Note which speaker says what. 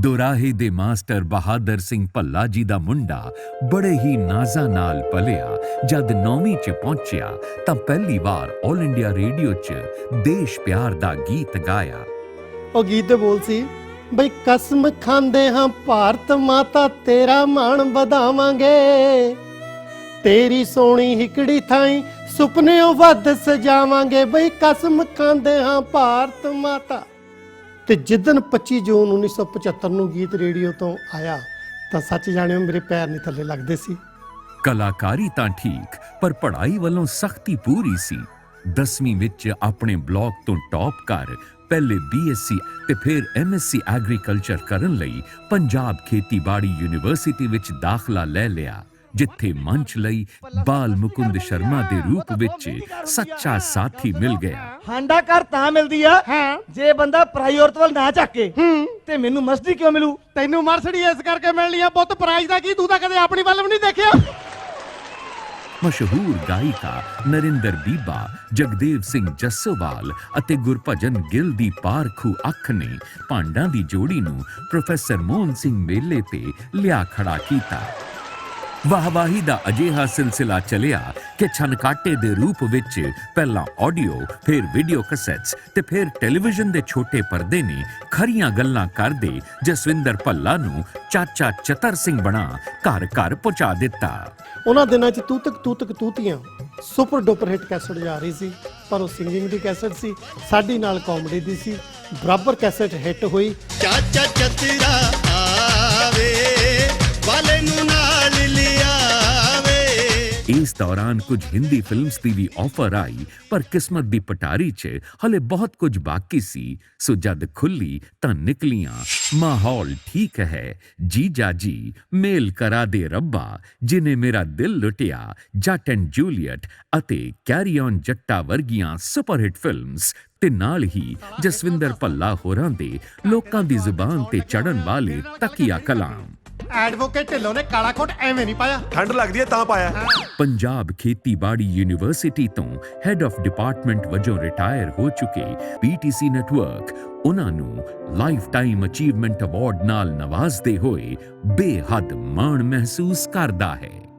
Speaker 1: ਦੁਰਾਹੇ ਦੇ ਮਾਸਟਰ ਬਹਾਦਰ ਸਿੰਘ ਭੱਲਾ ਜੀ ਦਾ ਮੁੰਡਾ ਬੜੇ ਹੀ ਨਾਜ਼ਾਂ ਨਾਲ ਪਲਿਆ। ਜਦ ਨੌਵੀਂ 'ਚ ਪਹੁੰਚਿਆ ਤਾਂ ਪਹਿਲੀ ਵਾਰ 올 ਇੰਡੀਆ ਰੇਡੀਓ 'ਚ ਦੇਸ਼ ਪਿਆਰ ਦਾ ਗੀਤ ਗਾਇਆ।
Speaker 2: ਉਹ ਗੀਤ ਦੇ ਬੋਲ ਸੀ, ਬਈ ਕਸਮ ਖਾਂਦੇ ਹਾਂ, ਭਾਰਤ ਮਾਤਾ ਤੇਰਾ ਮਾਣ ਵਧਾਵਾਂਗੇ। ਤੇਰੀ ਸੋਹਣੀ ਹਿਕੜੀ ਥਾਈ ਸੁਪਨਿਓ ਵੱਧ ਸਜਾਵਾਂਗੇ। ਬਈ ਕਸਮ ਖਾਂਦੇ ਹਾਂ, ਭਾਰਤ ਮਾਤਾ ਤੇ ਜਿੱਦਨ 25 ਜੂਨ 1975 ਨੂੰ ਗੀਤ ਰੇਡੀਓ ਤੋਂ ਆਇਆ, ਤਾਂ ਸੱਚ ਜਾਣਿਓ ਮੇਰੇ ਪੈਰ ਨਹੀਂ ਥੱਲੇ ਲੱਗਦੇ ਸੀ।
Speaker 1: ਕਲਾਕਾਰੀ ਤਾਂ ਠੀਕ, ਪਰ ਪੜ੍ਹਾਈ ਵੱਲੋਂ ਸਖਤੀ ਪੂਰੀ ਸੀ। 10ਵੀਂ ਵਿੱਚ ਆਪਣੇ ਬਲਾਕ ਤੋਂ ਟੌਪ ਕਰ, ਪਹਿਲੇ ਬੀਐਸਸੀ ਤੇ ਫਿਰ ਐਮਐਸਸੀ ਐਗਰੀਕਲਚਰ ਕਰਨ ਲਈ ਪੰਜਾਬ ਖੇਤੀਬਾੜੀ ਯੂਨੀਵਰਸਿਟੀ ਵਿੱਚ ਦਾਖਲਾ ਲੈ ਲਿਆ। ਜਿੱਥੇ ਮੰਚ ਲਈ ਬਾਲ ਮੁਕੁੰਦ ਸ਼ਰਮਾ ਦੇ ਰੂਪ ਵਿੱਚ ਸੱਚਾ ਸਾਥੀ ਮਿਲ ਗਿਆ।
Speaker 3: ਹਾਂਡਾ ਘਰ ਤਾਂ ਮਿਲਦੀ ਆ। ਜੇ ਬੰਦਾ ਪਰਾਈ ਔਰਤ ਵੱਲ ਨਾ ਝਾਕੇ ਤੇ ਮੈਨੂੰ ਮਸਤੀ ਕਿਉਂ ਮਿਲੂ?
Speaker 2: ਤੈਨੂੰ ਮਰਸਡੀ ਇਸ ਕਰਕੇ ਮਿਲਣੀ ਆ ਪੁੱਤ ਪ੍ਰਾਈਜ਼ ਦਾ ਕੀ? ਤੂੰ ਤਾਂ ਕਦੇ ਆਪਣੀ ਵੱਲ ਵੀ ਨਹੀਂ ਦੇਖਿਆ।
Speaker 1: ਮਸ਼ਹੂਰ ਗਾਇਕਾ ਨਰਿੰਦਰ ਬੀਬਾ ਜਗਦੇਵ ਸਿੰਘ ਜੱਸੋਵਾਲ ਅਤੇ ਗੁਰਭਜਨ ਗਿੱਲ ਦੀ ਪਾਰਖੂ ਅੱਖ ਨੇ ਭਾਂਡਾਂ ਦੀ ਜੋੜੀ ਨੂੰ ਪ੍ਰੋਫੈਸਰ ਮੋਹਨ ਸਿੰਘ ਮੇਲੇ ਤੇ ਲਿਆ ਖੜਾ ਕੀਤਾ। ਵਾਹਵਾਹੀ ਦਾ ਅਜਿਹਾ ਸਿਲਸਿਲਾ ਚੱਲਿਆ ਕਿ ਛਨਕਾਟੇ ਦੇ ਰੂਪ ਵਿੱਚ ਪਹਿਲਾਂ ਆਡੀਓ ਫਿਰ ਵੀਡੀਓ ਕੈਸੇਟਸ ਤੇ ਫਿਰ ਟੈਲੀਵਿਜ਼ਨ ਦੇ ਛੋਟੇ ਪਰਦੇ ਨੇ ਖਰੀਆਂ ਗੱਲਾਂ ਕਰਦੇ ਜਸਵਿੰਦਰ ਭੱਲਾ ਨੂੰ ਚਾਚਾ ਚਤਰ ਸਿੰਘ ਬਣਾ ਘਰ ਘਰ ਪਹੁੰਚਾ ਦਿੱਤਾ।
Speaker 2: ਉਹਨਾਂ ਦਿਨਾਂ 'ਚ Tutak Tutak Tutiyan super duper hit cassette ਜਾ ਰਹੀ ਸੀ ਪਰ ਉਹ ਸਿੰਗਿੰਗ ਦੀ ਕੈਸਟ ਸੀ ਸਾਡੀ ਨਾਲ ਕਾਮੇਡੀ ਦੀ ਸੀ ਬਰਾਬਰ ਕੈਸਟ ਹਿੱਟ ਹੋਈ।
Speaker 4: ਚਾਚਾ ਚਤਰਾ
Speaker 1: ਇਸ ਦੌਰਾਨ ਕੁਝ ਹਿੰਦੀ ਫਿਲਮਸ ਦੀ ਵੀ ਆਫਰ ਆਈ, ਪਰ ਕਿਸਮਤ ਦੀ ਪਟਾਰੀ 'ਚ ਹਲੇ ਬਹੁਤ ਕੁਝ ਬਾਕੀ ਸੀ। ਸੋ ਜਦ ਖੁੱਲੀ ਤਾਂ ਨਿਕਲੀਆਂ। ਮਾਹੌਲ ਠੀਕ ਹੈ। ਜੀਜਾ ਜੀ ਮੇਲ ਕਰਾ ਦੇ ਰੱਬਾ, ਜਿਨੇ ਮੇਰਾ ਦਿਲ ਲੁੱਟਿਆ। ਜੱਟ ਐਂਡ ਜੂਲੀਅਟ ਅਤੇ ਕੈਰੀ ਔਨ ਜੱਟਾ ਵਰਗੀਆਂ ਸੁਪਰ ਹਿੱਟ ਫਿਲਮਸ ਤੇ ਨਾਲ ਹੀ ਜਸਵਿੰਦਰ ਭੱਲਾ ਹੋਰਾਂ ਦੇ ਲੋਕਾਂ ਦੀ ਜ਼ੁਬਾਨ ਤੇ ਚੜਨ ਵਾਲੇ ਤਕੀਆ ਕਲਾਮ।
Speaker 2: ਐਡਵੋਕੇਟ ਢਿੱਲੋਂ ਨੇ ਕਾਲਾ ਕੋਟ ਐਵੇਂ ਨਹੀਂ ਪਾਇਆ।
Speaker 5: ਠੰਡ ਲੱਗਦੀ ਹੈ ਤਾਂ ਪਾਇਆ।
Speaker 1: ਪੰਜਾਬ ਖੇਤੀਬਾੜੀ ਯੂਨੀਵਰਸਿਟੀ ਤੋਂ ਹੈੱਡ ਆਫ ਡਿਪਾਰਟਮੈਂਟ ਵਜੋਂ ਰਿਟਾਇਰ ਹੋ ਚੁੱਕੇ ਪੀਟੀਸੀ ਨੈਟਵਰਕ ਉਹਨਾਂ ਨੂੰ ਲਾਈਫ ਟਾਈਮ ਅਚੀਵਮੈਂਟ ਅਵਾਰਡ ਨਾਲ ਨਵਾਜ਼ਦੇ ਹੋਏ ਬੇਹੱਦ ਮਾਣ ਮਹਿਸੂਸ ਕਰਦਾ ਹੈ।